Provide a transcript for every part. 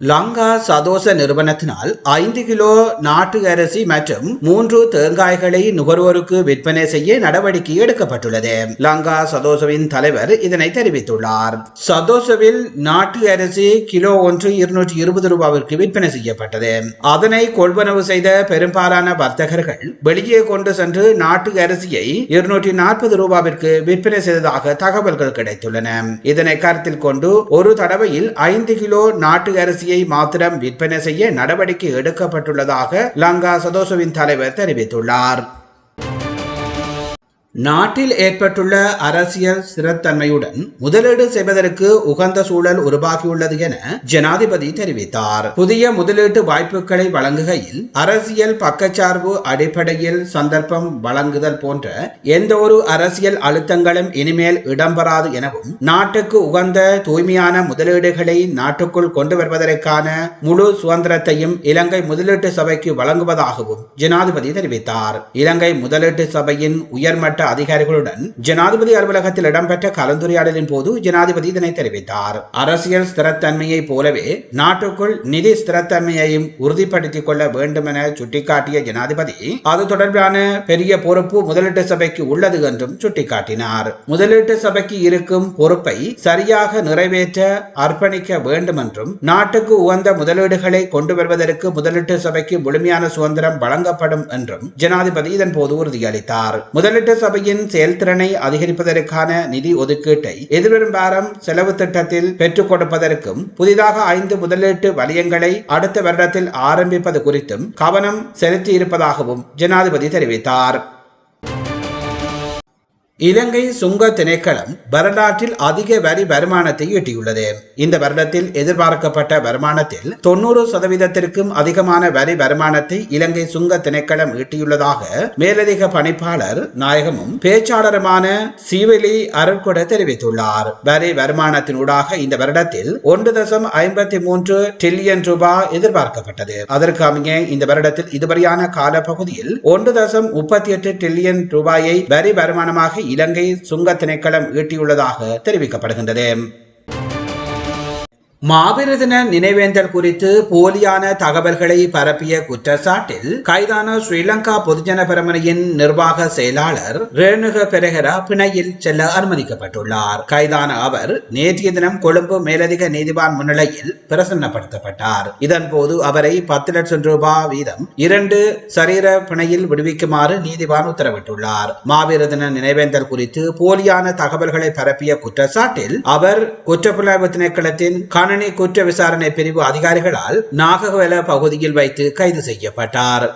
லங்கா சதோச நிறுவனத்தினால் ஐந்து கிலோ நாட்டு அரிசி மற்றும் மூன்று தேங்காய்களை நுகர்வோருக்கு விற்பனை செய்ய நடவடிக்கை எடுக்கப்பட்டுள்ளது. லங்கா சதோசவின் தலைவர் இதனை தெரிவித்துள்ளார். சதோசவில் நாட்டு அரிசி கிலோ ஒன்று இருநூற்றி இருபது ரூபாவிற்கு விற்பனை செய்யப்பட்டது. அதனை கொள்வனவு செய்த பெரும்பாலான வர்த்தகர்கள் வெளியே கொண்டு சென்று நாட்டு அரிசியை இருநூற்றி நாற்பது ரூபாவிற்கு விற்பனை செய்ததாக தகவல்கள் கிடைத்துள்ளன. இதனை கருத்தில் கொண்டு ஒரு தடவையில் ஐந்து கிலோ நாட்டு அரிசியை மாத்திரம் விற்பனை செய்ய நடவடிக்கை எடுக்கப்பட்டுள்ளதாக லங்கா சதோசுவின் தலைவர் தெரிவித்துள்ளார். நாட்டில் ஏற்பட்டுள்ள அரசியல் ஸ்திரத்தன்மையுடன் முதலீடு செய்வதற்கு உகந்த சூழல் உருவாகியுள்ளது என ஜனாதிபதி தெரிவித்தார். புதிய முதலீட்டு வாய்ப்புகளை வழங்குகையில் அரசியல் பக்கச்சார்பு அடிப்படையில் சந்தர்ப்பம் வழங்குதல் போன்ற எந்த ஒரு அரசியல் அழுத்தங்களும் இனிமேல் இடம்பெறாது எனவும் நாட்டுக்கு உகந்த தூய்மையான முதலீடுகளை நாட்டுக்குள் கொண்டு வருவதற்கான முழு சுதந்திரத்தையும் இலங்கை முதலீட்டு சபைக்கு வழங்குவதாகவும் ஜனாதிபதி தெரிவித்தார். இலங்கை முதலீட்டு சபையின் உயர்மட்ட அதிகாரிகளுடன் ஜனாதிபதி அலுவலகத்தில் இடம்பெற்ற கலந்துரையாடலின் போது ஜனாதிபதி இதனை தெரிவித்தார். அரசியல் ஸ்திரத்தன்மையை போலவே நாட்டுக்குள் நிதி ஸ்திரத்தன்மையையும் உறுதிப்படுத்திக் கொள்ள வேண்டும் என சுட்டிக்காட்டிய ஜனாதிபதி அது தொடர்பான பெரிய பொறுப்பு முதலீட்டு சபைக்கு உள்ளது என்றும் சுட்டிக்காட்டினார். முதலீட்டு சபைக்கு இருக்கும் பொறுப்பை சரியாக நிறைவேற்ற அர்ப்பணிக்க வேண்டும் என்றும் நாட்டுக்கு உகந்த முதலீடுகளை கொண்டு வருவதற்கு முதலீட்டு சபைக்கு முழுமையான சுதந்திரம் வழங்கப்படும் என்றும் ஜனாதிபதி இதன் போது உறுதியளித்தார். முதலீட்டு சபையின் செயல்திறனை அதிகரிப்பதற்கான நிதி ஒதுக்கீட்டை எதிர்வரும் வாரம் செலவு திட்டத்தில் பெற்றுக் கொடுப்பதற்கும் புதிதாக ஐந்து முதலீட்டு வலயங்களை அடுத்த வருடத்தில் ஆரம்பிப்பது குறித்தும் கவனம் செலுத்தி இருப்பதாகவும் ஜனாதிபதி தெரிவித்தார். இலங்கை சுங்க திணைக்களம் வரலாற்றில் அதிக வரி வருமானத்தை ஈட்டியுள்ளது. இந்த வருடத்தில் எதிர்பார்க்கப்பட்ட வருமானத்தில் தொண்ணூறு சதவீதத்திற்கும் அதிகமான வரி வருமானத்தை இலங்கை சுங்க திணைக்களம் ஈட்டியுள்ளதாக மேலதிக பணிப்பாளர் நாயகமும் பேச்சாளருமான சிவலி அருட்கொட தெரிவித்துள்ளார். வரி வருமானத்தினூடாக இந்த வருடத்தில் ஒன்று தசம் ஐம்பத்தி மூன்று டிரில்லியன் ரூபாய் எதிர்பார்க்கப்பட்டது. அதற்கு அமைய இந்த வருடத்தில் இதுவரையான காலப்பகுதியில் ஒன்று தசம் முப்பத்தி எட்டு டிரில்லியன் ரூபாயை வரி வருமானமாக இலங்கை சுங்க திணைக்களம் ஈட்டியுள்ளதாக தெரிவிக்கப்படுகின்றது. மாவீர தின நினைவேந்தல் குறித்து போலியான தகவல்களை பரப்பிய குற்றச்சாட்டில் கைதான ஸ்ரீலங்கா பொதுஜன பெரமுனையின் நிர்வாக செயலாளர் ரேணுக பெரகரா பிணையில் செல்ல அனுமதிக்கப்பட்டுள்ளார். கைதான அவர் நேற்றைய தினம் கொழும்பு மேலதிக நீதிவான் முன்னிலையில் பிரசன்னப்படுத்தப்பட்டார். இதன்போது அவரை பத்து லட்சம் ரூபாய் வீதம் இரண்டு சரீர பிணையில் விடுவிக்குமாறு நீதிவான் உத்தரவிட்டுள்ளார். மாவீர தின நினைவேந்தல் குறித்து போலியான தகவல்களை பரப்பிய குற்றச்சாட்டில் அவர் குற்றப்புலனாய்வு திணைக்களத்தின் கணனி குற்ற விசாரணை பிரிவு அதிகாரிகளால் நாகவல பகுதியில் வைத்து கைது செய்யப்பட்டார்.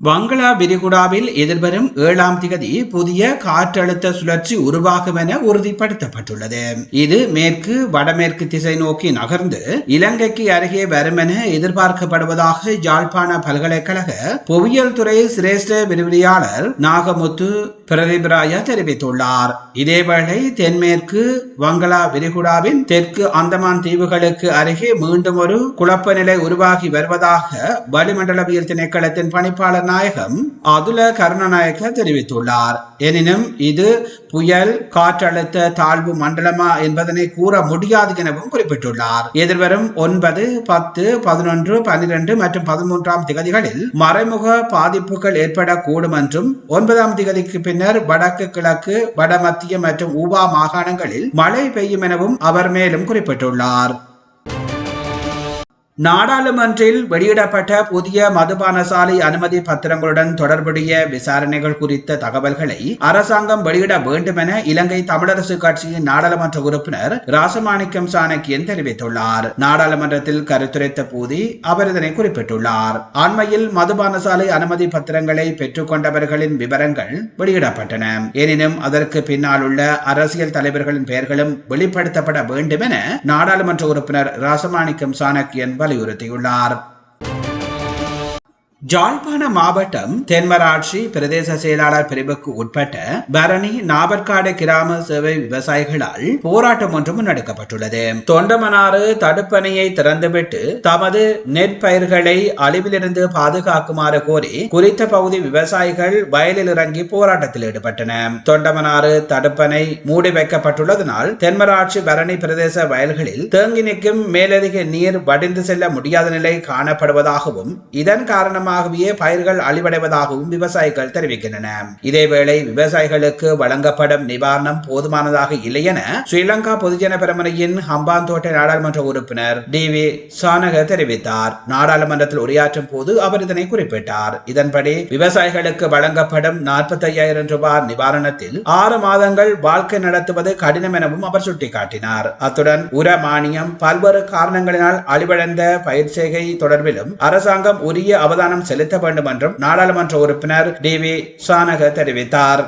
வங்களா விரிகுடாவில் எதிர்வரும் ஏழாம் திகதி புதிய காற்றழுத்த சுழற்சி உருவாகும் என உறுதிப்படுத்தப்பட்டுள்ளது. இது மேற்கு வடமேற்கு திசை நோக்கி நகர்ந்து இலங்கைக்கு அருகே வரும் என எதிர்பார்க்கப்படுவதாக யாழ்ப்பாண பல்கலைக்கழக புவியியல் துறை சிரேஷ்ட விரிவியாளர் நாகமுத்து பிரதிபராய தெரிவித்துள்ளார். இதேவேளை தென்மேற்கு வங்களா விரிகுடாவின் தெற்கு அந்தமான் தீவுகளுக்கு அருகே மீண்டும் ஒரு குழப்ப நிலை உருவாகி வருவதாக வளிமண்டலவியல் திணைக்களத்தின் பணிப்பாளர் நாயகம் அதுல கருணநாயக்க தெரிவித்துள்ளார். எனினும் இது புயல் காற்றழுத்த தாழ்வு மண்டலமா என்பதனை கூற முடியாது எனவும் குறிப்பிட்டுள்ளார். எதிர்வரும் ஒன்பது பத்து பதினொன்று பன்னிரண்டு மற்றும் பதிமூன்றாம் திகதிகளில் மறைமுக பாதிப்புகள் ஏற்படக்கூடும் என்றும் ஒன்பதாம் திகதிக்கு பின் பின்னர் வடக்கு கிழக்கு வடமத்திய மற்றும் ஊபா மாகாணங்களில் மழை பெய்யும் எனவும் அவர் மேலும் குறிப்பிட்டுள்ளார். நாடாளுமன்றில் வெளியிடப்பட்ட புதிய மதுபான சாலை அனுமதி பத்திரங்களுடன் தொடர்புடைய விசாரணைகள் குறித்த தகவல்களை அரசாங்கம் வெளியிட வேண்டும் என இலங்கை தமிழரசு கட்சியின் நாடாளுமன்ற உறுப்பினர் ராசமாணிக்கம் சாணக்கியன் தெரிவித்துள்ளார். நாடாளுமன்றத்தில் கருத்துரைத்த போது அவர் இதனை குறிப்பிட்டுள்ளார். அண்மையில் மதுபான சாலை அனுமதி பத்திரங்களை பெற்றுக்கொண்டவர்களின் விவரங்கள் வெளியிடப்பட்டன. எனினும் அதற்கு பின்னால் உள்ள அரசியல் தலைவர்களின் பெயர்களும் வெளிப்படுத்தப்பட வேண்டும் என நாடாளுமன்ற உறுப்பினர் ராசமாணிக்கம் சாணக்கியன் வலியுறுத்தியுள்ளார் ஜாழ்ப்பாண மாவட்டம் தென்மராட்சி பிரதேச செயலாளர் பிரிவுக்கு உட்பட்ட பரணி நாபர்காடு கிராம சேவை விவசாயிகளால் போராட்டம் ஒன்று முன்னெடுக்கப்பட்டுள்ளது தொண்டமனாறு தடுப்பணையை திறந்துவிட்டு தமது நெற்பயிர்களை அழிவிலிருந்து பாதுகாக்குமாறு கோரி குறித்த பகுதி விவசாயிகள் வயலில் இறங்கி போராட்டத்தில் ஈடுபட்டனர் தொண்டமனாறு தடுப்பணை மூடி வைக்கப்பட்டுள்ளதனால் தென்மராட்சி பரணி பிரதேச வயல்களில் தேங்கி நிற்கும் மேலதிக நீர் வடிந்து செல்ல முடியாத நிலை காணப்படுவதாகவும் இதன் காரணமாக காரணமாகவே பயிர்கள் அழிவடைவதாகவும் விவசாயிகள் தெரிவிக்கின்றன. இதேவேளை விவசாயிகளுக்கு வழங்கப்படும் நிவாரணம் போதுமானதாக இல்லை என ஸ்ரீலங்கா பொதுஜன பெருமனையின் ஹம்பாந்தோட்டை நாடாளுமன்ற உறுப்பினர் டி வி சானக தெரிவித்தார். நாடாளுமன்றத்தில் உரையாற்றும் போது அவர் இதனை குறிப்பிட்டார். இதன்படி விவசாயிகளுக்கு வழங்கப்படும் நாற்பத்தி ஐயாயிரம் ரூபாய் நிவாரணத்தில் ஆறு மாதங்கள் வாழ்க்கை நடத்துவது கடினம் எனவும் அவர் சுட்டிக்காட்டினார். அத்துடன் உர மானியம் பல்வேறு காரணங்களினால் அழிவடைந்த பயிர் செய்கை தொடர்பிலும் அரசாங்கம் உரிய அவதானம் செலுத்த வேண்டும் என்றும் நாடாளுமன்ற உறுப்பினர் டி வி சானக தெரிவித்தார்.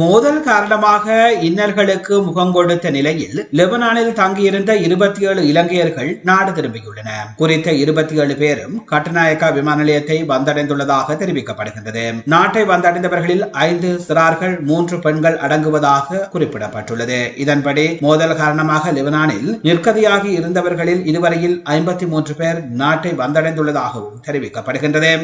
மோதல் காரணமாக இன்னல்களுக்கு முகம் கொடுத்த நிலையில் லெபனானில் தங்கியிருந்த இருபத்தி ஏழு இலங்கையர்கள் நாடு திரும்பியுள்ளனர் குறித்த இருபத்தி ஏழு பேரும் கட்டுநாயக்கா விமான நிலையத்தை வந்தடைந்துள்ளதாக தெரிவிக்கப்படுகின்றது. நாட்டை வந்தடைந்தவர்களில் ஐந்து சிறார்கள் மூன்று பெண்கள் அடங்குவதாக குறிப்பிடப்பட்டுள்ளது. இதன்படி மோதல் காரணமாக லெபனானில் நிற்கதியாகி இருந்தவர்களில் இதுவரையில் ஐம்பத்தி மூன்று பேர் நாட்டை வந்தடைந்துள்ளதாகவும் தெரிவிக்கப்படுகின்றது.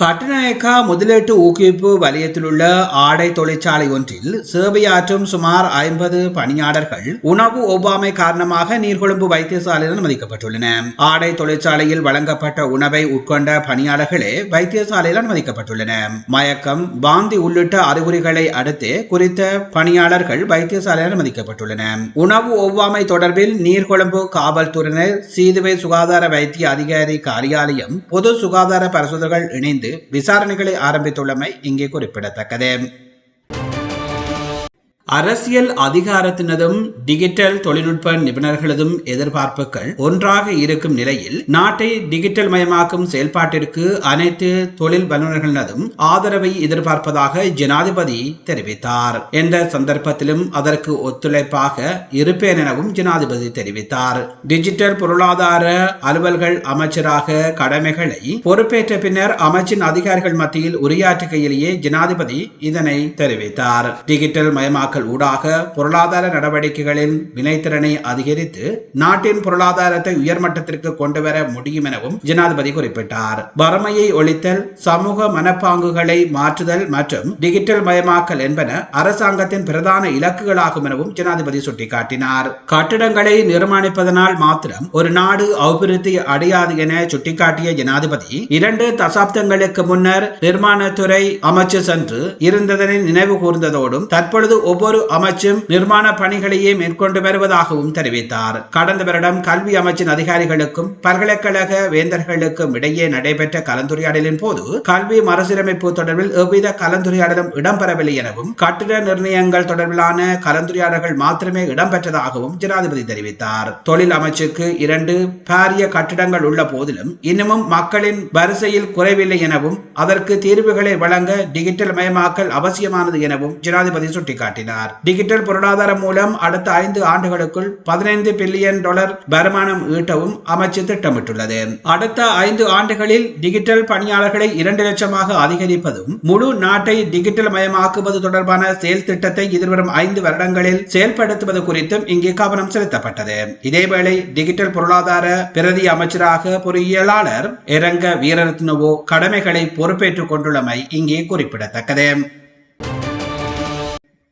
கட்டுநாயக்கா முதலீட்டு ஊக்குவிப்பு வலயத்திலுள்ள ஆடை தொழிற்சாலை ஒன்றில் சேவையாற்றும் சுமார் ஐம்பது பணியாளர்கள் உணவு ஒவ்வாமை காரணமாக நீர்கொழும்பு வைத்தியசாலையில் அனுமதிக்கப்பட்டுள்ளன. ஆடை தொழிற்சாலையில் வழங்கப்பட்ட உணவை உட்கொண்ட பணியாளர்களே வைத்தியசாலையில் அனுமதிக்கப்பட்டுள்ளன. மயக்கம் வாந்தி உள்ளிட்ட அறிகுறிகளை அடுத்து குறித்த பணியாளர்கள் வைத்தியசாலையில் அனுமதிக்கப்பட்டுள்ளன. உணவு ஒவ்வாமை தொடர்பில் நீர்கொழும்பு காவல்துறையினர் சீதுவை சுகாதார வைத்திய அதிகாரி காரியாலயம் பொது சுகாதார பரிசோதகர்கள் இணைந்து விசாரணைகளை ஆரம்பித்துள்ளமை இங்கே குறிப்பிடத்தக்கது. அரசியல் அதிகாரத்தினதும் டிஜிட்டல் தொழில்நுட்ப நிபுணர்களதும் எதிர்பார்ப்புகள் ஒன்றாக இருக்கும் நிலையில் நாட்டை டிஜிட்டல் மயமாக்கும் செயல்பாட்டிற்கு அனைத்து தொழில் வல்லுநர்களதும் ஆதரவை எதிர்பார்ப்பதாக ஜனாதிபதி தெரிவித்தார். எந்த சந்தர்ப்பத்திலும் அதற்கு ஒத்துழைப்பாக இருப்பேன் எனவும் ஜனாதிபதி தெரிவித்தார். டிஜிட்டல் பொருளாதார அலுவல்கள் அமைச்சராக கடமைகளை பொறுப்பேற்ற பின்னர் அமைச்சின் அதிகாரிகள் மத்தியில் உரையாற்றுகையிலேயே ஜனாதிபதி இதனை தெரிவித்தார். டிஜிட்டல் மயமாக்கல் திட்டங்கள் ஊடாக பொருளாதார நடவடிக்கைகளின் வினைத்திறனை அதிகரித்து நாட்டின் பொருளாதாரத்தை உயர்மட்டத்திற்கு கொண்டு வர முடியும் எனவும் ஜனாதிபதி குறிப்பிட்டார். வறுமையை ஒழித்தல் சமூக மனப்பாங்குகளை மாற்றுதல் மற்றும் டிஜிட்டல் மயமாக்கல் என்பன அரசாங்கத்தின் பிரதான இலக்குகளாகும் எனவும் ஜனாதிபதி சுட்டிக்காட்டினார். கட்டிடங்களை நிர்மாணிப்பதனால் மாத்திரம் ஒரு நாடு அபிவிருத்தி அடையாது என சுட்டிக்காட்டிய ஜனாதிபதி இரண்டு தசாப்தங்களுக்கு முன்னர் நிர்மாணத்துறை அமைச்சு சென்று இருந்ததனை நினைவு கூர்ந்ததோடும் தற்பொழுது ஒவ்வொரு அமைச்சும் நிர்மாண பணிகளையே மேற்கொண்டு வருவதாகவும் தெரிவித்தார். கடந்த வருடம் கல்வி அமைச்சின் அதிகாரிகளுக்கும் பல்கலைக்கழக வேந்தர்களுக்கும் இடையே நடைபெற்ற கலந்துரையாடலின் போது கல்வி மறுசீரமைப்பு தொடர்பில் எவ்வித கலந்துரையாடலும் இடம்பெறவில்லை எனவும் கட்டிட நிர்ணயங்கள் தொடர்பிலான கலந்துரையாடல்கள் மாத்திரமே இடம்பெற்றதாகவும் ஜனாதிபதி தெரிவித்தார். தொழில் அமைச்சுக்கு இரண்டு பாரிய கட்டிடங்கள் உள்ள போதிலும் இன்னமும் மக்களின் வரிசையில் குறைவில்லை எனவும் அதற்கு தீர்வுகளை வழங்க டிஜிட்டல் மயமாக்கல் அவசியமானது எனவும் ஜனாதிபதி சுட்டிக்காட்டினார். டிஜிட்டல் பொருளாதாரம் மூலம் அடுத்த ஐந்து ஆண்டுகளுக்குள் பதினைந்து பில்லியன் டாலர் வருமானம் ஈட்டவும் அமைச்சு திட்டமிட்டுள்ளது. அடுத்த ஐந்து ஆண்டுகளில் டிஜிட்டல் பணியாளர்களை இரண்டு லட்சமாக அதிகரிப்பதும் முழு நாட்டை டிஜிட்டல் மயமாக்குவது தொடர்பான செயல் திட்டத்தை எதிர்வரும் ஐந்து வருடங்களில் செயல்படுத்துவது குறித்தும் இங்கே கவனம் செலுத்தப்பட்டது. இதேவேளை டிஜிட்டல் பொருளாதார பிரதி அமைச்சராக பொறியியலாளர் இரங்க வீரரத்னவோ கடமைகளை பொறுப்பேற்றுக் கொண்டுள்ளமை இங்கே குறிப்பிடத்தக்கது.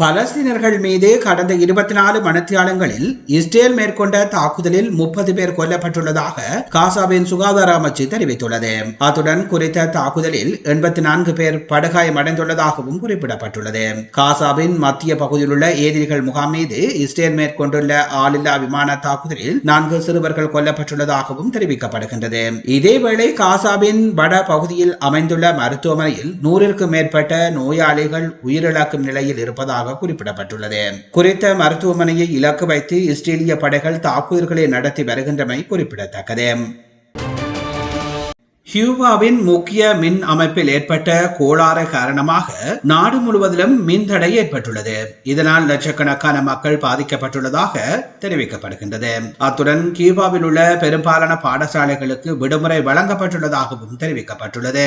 பலஸ்தீனர்கள் மீது கடந்த இருபத்தி நாலு மணத்தியாலங்களில் இஸ்ரேல் மேற்கொண்ட தாக்குதலில் முப்பது பேர் கொல்லப்பட்டுள்ளதாக காசாவின் சுகாதார அமைச்சு தெரிவித்துள்ளது. அத்துடன் குறித்த தாக்குதலில் எண்பத்தி நான்கு பேர் படுகாயமடைந்துள்ளதாகவும் குறிப்பிடப்பட்டுள்ளது. காசாவின் மத்திய பகுதியில் உள்ள ஏதிரிகள் முகாம் மீது இஸ்ரேல் மேற்கொண்டுள்ள ஆளில்லா விமான தாக்குதலில் நான்கு சிறுவர்கள் கொல்லப்பட்டுள்ளதாகவும் தெரிவிக்கப்படுகின்றது. இதேவேளை காசாவின் வட பகுதியில் அமைந்துள்ள மருத்துவமனையில் நூறிற்கும் மேற்பட்ட நோயாளிகள் உயிரிழக்கும் நிலையில் இருப்பதாக குறிப்பிடப்பட்டுள்ளது. குறித்த மருத்துவமனையை இலக்கு வைத்து இஸ்ரேலிய படைகள் தாக்குதல்களை நடத்தி வருகின்றமை குறிப்பிடத்தக்கது. ஹியூவாவின் முக்கிய மின் அமைப்பில் ஏற்பட்ட கோளாறு காரணமாக நாடு முழுவதிலும் மின் தடை ஏற்பட்டுள்ளது. இதனால் லட்சக்கணக்கான மக்கள் பாதிக்கப்பட்டுள்ளதாக தெரிவிக்கப்படுகின்றது. அத்துடன் கியூபாவில் உள்ள பெரும்பாலான பாடசாலைகளுக்கு விடுமுறை வழங்கப்பட்டுள்ளதாகவும் தெரிவிக்கப்பட்டுள்ளது.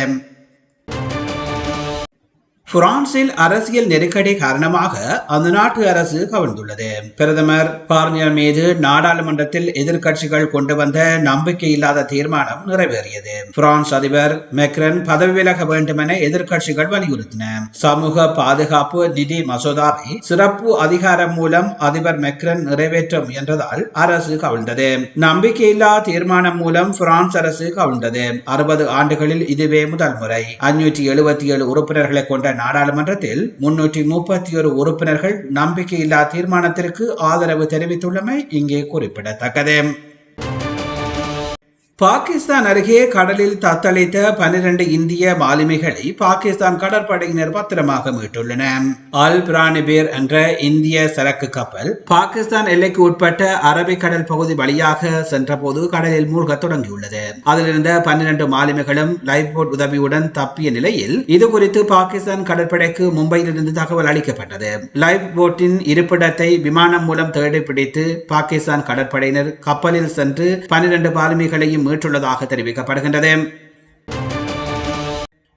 பிரான்சில் அரசியல் நெருக்கடி காரணமாக அந்த நாட்டு அரசு கவிழ்ந்துள்ளது. பிரதமர் பார்னியர் மீது நாடாளுமன்றத்தில் எதிர்க்கட்சிகள் கொண்டு வந்த நம்பிக்கையில்லாத தீர்மானம் நிறைவேறியது. பிரான்ஸ் அதிபர் மெக்ரன் பதவி விலக வேண்டும் என எதிர்க்கட்சிகள் வலியுறுத்தின. சமூக பாதுகாப்பு நிதி மசோதாவை சிறப்பு அதிகாரம் மூலம் அதிபர் மெக்ரன் நிறைவேற்றும் என்றதால் அரசு கவிழ்ந்தது. நம்பிக்கையில்லா தீர்மானம் மூலம் பிரான்ஸ் அரசு கவிழ்ந்தது. அறுபது ஆண்டுகளில் இதுவே முதல் முறை. அஞ்சூற்றி எழுபத்தி ஏழு உறுப்பினர்களை கொண்ட நாடாளுமன்றத்தில் முன்னூற்றி முப்பத்தி ஒரு உறுப்பினர்கள் நம்பிக்கையில்லா தீர்மானத்திற்கு ஆதரவு தெரிவித்துள்ளமை இங்கே குறிப்பிடத்தக்கது. பாகிஸ்தான் அருகே கடலில் தத்தளித்த பனிரண்டு இந்திய மாலுமிகளை பாகிஸ்தான் கடற்படையினர் பத்திரமாக மீட்டுள்ளன. அல் பிரானிபேர் என்ற இந்திய சரக்கு கப்பல் பாகிஸ்தான் எல்லைக்கு உட்பட்ட அரபிக்கடல் பகுதி வழியாக சென்றபோது கடலில் மூழ்க தொடங்கியுள்ளது. அதிலிருந்த பன்னிரண்டு மாலுமிகளும் லைஃப் போட் உதவியுடன் தப்பிய நிலையில் இது குறித்து பாகிஸ்தான் கடற்படைக்கு மும்பையிலிருந்து தகவல் அளிக்கப்பட்டது. லைஃப் போட்டின் இருப்பிடத்தை விமானம் மூலம் தேடி பிடித்து பாகிஸ்தான் கடற்படையினர் கப்பலில் சென்று பன்னிரண்டு மாலுமிகளையும் மீட்டுள்ளதாக தெரிவிக்கப்படுகின்றது.